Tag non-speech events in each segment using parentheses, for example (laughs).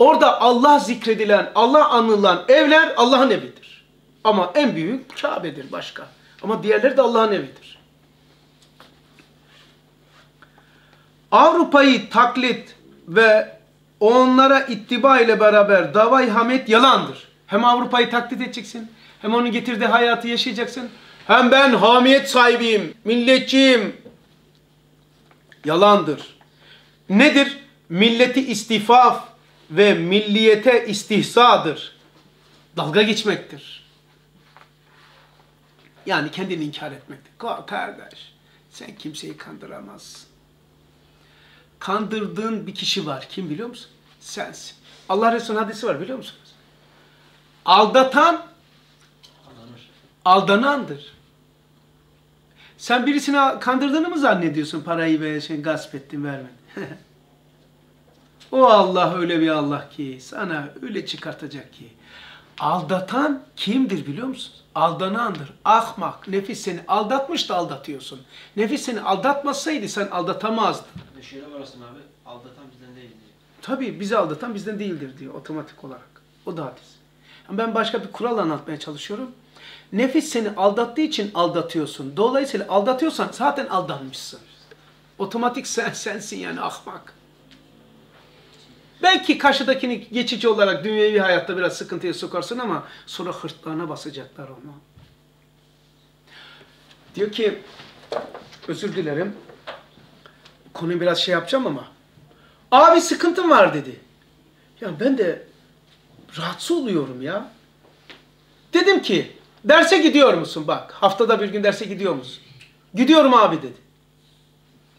Orada Allah zikredilen, Allah anılan evler Allah'ın evidir. Ama en büyük Kabe'dir başka. Ama diğerleri de Allah'ın evidir. Avrupa'yı taklit ve onlara ittiba ile beraber davay hamet yalandır. Hem Avrupa'yı taklit edeceksin, hem onun getirdiği hayatı yaşayacaksın. Hem ben hamiyet sahibiyim, milletçiyim. Yalandır. Nedir? Milleti istifaf ve milliyete istihsadır. Dalga geçmektir. Yani kendini inkar etmektir. Kardeş, sen kimseyi kandıramazsın. Kandırdığın bir kişi var. Kim biliyor musun? Sensin. Allah Resulü'nün hadisi var biliyor musunuz? Aldatan aldanandır. Sen birisini kandırdığını mı zannediyorsun parayı ve şey gasp ettin vermedin? (laughs) o Allah öyle bir Allah ki sana öyle çıkartacak ki. Aldatan kimdir biliyor musun? Aldanandır. Ahmak. Nefis seni aldatmış da aldatıyorsun. Nefis seni aldatmasaydı sen aldatamazdın. Şeyler var aslında abi. Aldatan bizden değil diye. Tabii bizi aldatan bizden değildir diyor otomatik olarak. O da hadis. Ben başka bir kural anlatmaya çalışıyorum. Nefis seni aldattığı için aldatıyorsun. Dolayısıyla aldatıyorsan zaten aldanmışsın. Otomatik sen sensin yani ahmak. Belki karşıdakini geçici olarak dünyevi hayatta biraz sıkıntıya sokarsın ama sonra hırtlarına basacaklar onu. Diyor ki, özür dilerim, konuyu biraz şey yapacağım ama, abi sıkıntım var dedi. Ya ben de rahatsız oluyorum ya. Dedim ki, derse gidiyor musun? Bak, haftada bir gün derse gidiyor musun? Gidiyorum abi dedi.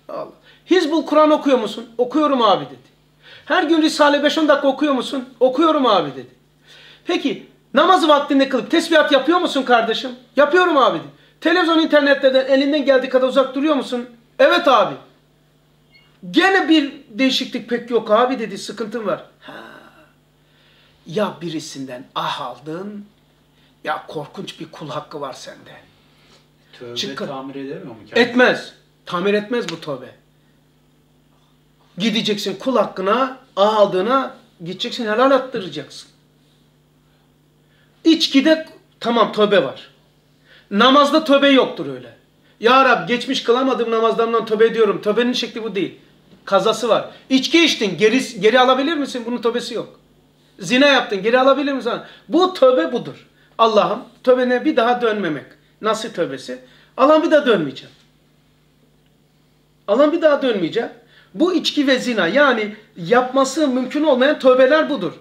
Allah. Hizbul Kur'an okuyor musun? Okuyorum abi dedi. Her gün Risale 5-10 dakika okuyor musun? Okuyorum abi dedi. Peki namazı vaktinde kılıp tesbihat yapıyor musun kardeşim? Yapıyorum abi dedi. Televizyon internette de elinden geldiği kadar uzak duruyor musun? Evet abi. Gene bir değişiklik pek yok abi dedi sıkıntım var. Ha. Ya birisinden ah aldın ya korkunç bir kul hakkı var sende. Tövbe Çıkın. tamir edemiyor mu? kendisi? Etmez. Tamir etmez bu tövbe. Gideceksin kul hakkına, aldığına gideceksin helal attıracaksın. İçkide tamam tövbe var. Namazda tövbe yoktur öyle. Ya Rab geçmiş kılamadım namazlarımdan tövbe ediyorum. Tövbenin şekli bu değil. Kazası var. İçki içtin geri, geri alabilir misin? Bunun tövbesi yok. Zina yaptın geri alabilir misin? Bu tövbe budur. Allah'ım tövbene bir daha dönmemek. Nasıl tövbesi? Allah'ım bir daha dönmeyeceğim. Allah'ım bir daha dönmeyeceğim. Bu içki ve zina yani yapması mümkün olmayan tövbeler budur.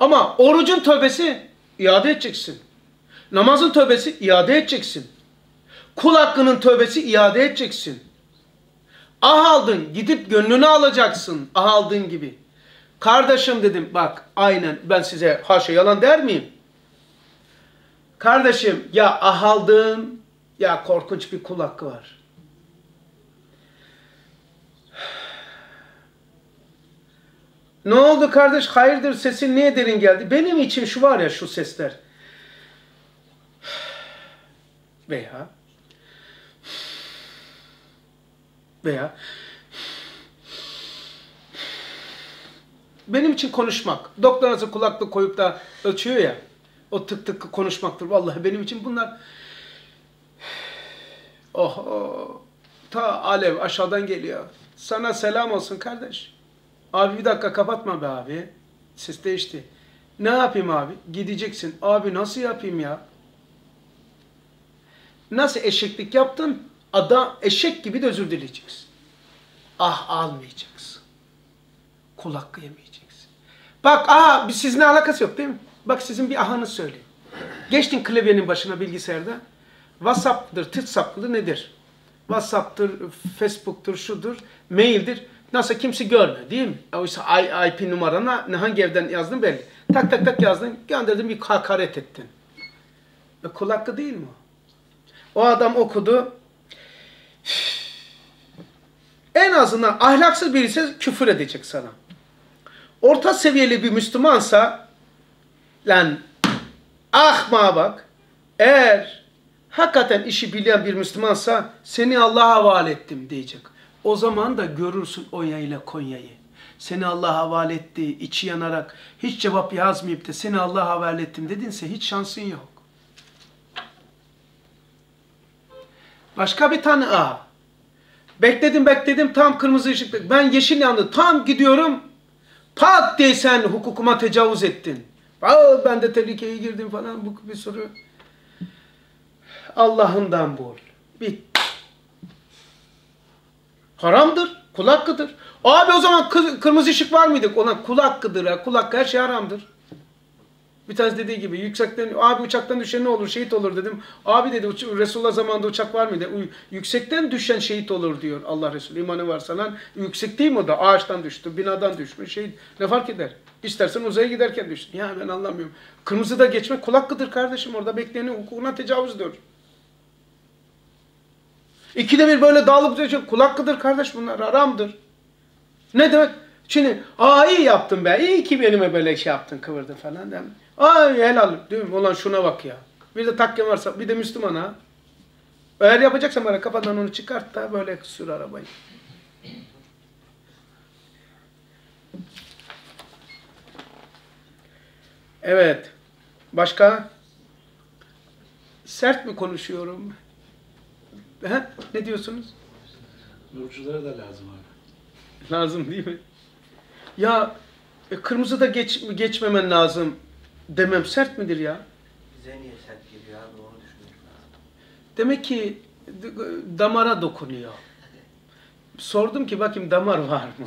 Ama orucun tövbesi iade edeceksin. Namazın tövbesi iade edeceksin. Kul hakkının tövbesi iade edeceksin. Ah aldın gidip gönlünü alacaksın ah aldığın gibi. Kardeşim dedim bak aynen ben size haşa yalan der miyim? Kardeşim ya ah aldın ya korkunç bir kul hakkı var. Ne oldu kardeş? Hayırdır sesin niye derin geldi? Benim için şu var ya şu sesler. Veya veya benim için konuşmak. Doktor nasıl kulaklık koyup da ölçüyor ya. O tık tık konuşmaktır. Vallahi benim için bunlar oh ta alev aşağıdan geliyor. Sana selam olsun kardeş. Abi bir dakika kapatma be abi. Ses değişti. Ne yapayım abi? Gideceksin. Abi nasıl yapayım ya? Nasıl eşeklik yaptın? Adam eşek gibi de özür dileyeceksin. Ah almayacaksın. Kul hakkı yemeyeceksin. Bak aha sizinle alakası yok değil mi? Bak sizin bir ahınız söyleyeyim. Geçtin klavyenin başına bilgisayarda. WhatsApp'tır, TikTok'tur nedir? WhatsApp'tır, Facebook'tur, şudur, maildir. Nasıl kimse görmüyor değil mi? Oysa IP numarana hangi evden yazdın belli. Tak tak tak yazdın, gönderdin bir hakaret ettin. E, kul hakkı değil mi? O adam okudu. (sighs) En azından ahlaksız birisi küfür edecek sana. Orta seviyeli bir Müslümansa lan ahma bak eğer hakikaten işi bilen bir Müslümansa seni Allah'a havale ettim diyecek. O zaman da görürsün Onya ile Konya'yı. seni Allah'a havale etti, içi yanarak, hiç cevap yazmayıp da seni Allah'a havale ettim dedinse hiç şansın yok. Başka bir tane A. Bekledim bekledim tam kırmızı ışıkta. Ben yeşil yandı. Tam gidiyorum. Pat diye sen hukukuma tecavüz ettin. Aa, ben de tehlikeye girdim falan. Bu bir sürü. Allah'ından bul. Bit. Haramdır. Kul hakkıdır. Abi o zaman kı- kırmızı ışık var mıydı? Ona kul hakkıdır. Ha. Kul hakkı her şey haramdır. Bir tanesi dediği gibi yüksekten abi uçaktan düşen ne olur? Şehit olur dedim. Abi dedi Resulullah zamanında uçak var mıydı? Yüksekten düşen şehit olur diyor Allah Resulü. İmanı varsa lan yüksek değil mi o da? Ağaçtan düştü, binadan düşmüş, şehit. Ne fark eder? İstersen uzaya giderken düştün. Ya ben anlamıyorum. Kırmızıda geçmek kul hakkıdır kardeşim. Orada bekleyenin hukukuna tecavüz diyor. İkide bir böyle dağılıp düşecek kul hakkıdır kardeş bunlar. Haramdır. Ne demek? Şimdi aa iyi yaptın be. İyi ki benime böyle şey yaptın kıvırdın falan. Değil mi? Ay helal. Değil mi? Ulan şuna bak ya. Bir de takke varsa bir de Müslüman ha. Eğer yapacaksan bana kafadan onu çıkart da böyle sür arabayı. Evet. Başka? Sert mi konuşuyorum? He? Ne diyorsunuz? Nurculara da lazım abi. Lazım değil mi? Ya e, kırmızıda geç, geçmemen lazım demem sert midir ya? Bize niye sert geliyor abi onu düşünüyorum. Demek ki damara dokunuyor. (laughs) Sordum ki bakayım damar var mı? (laughs)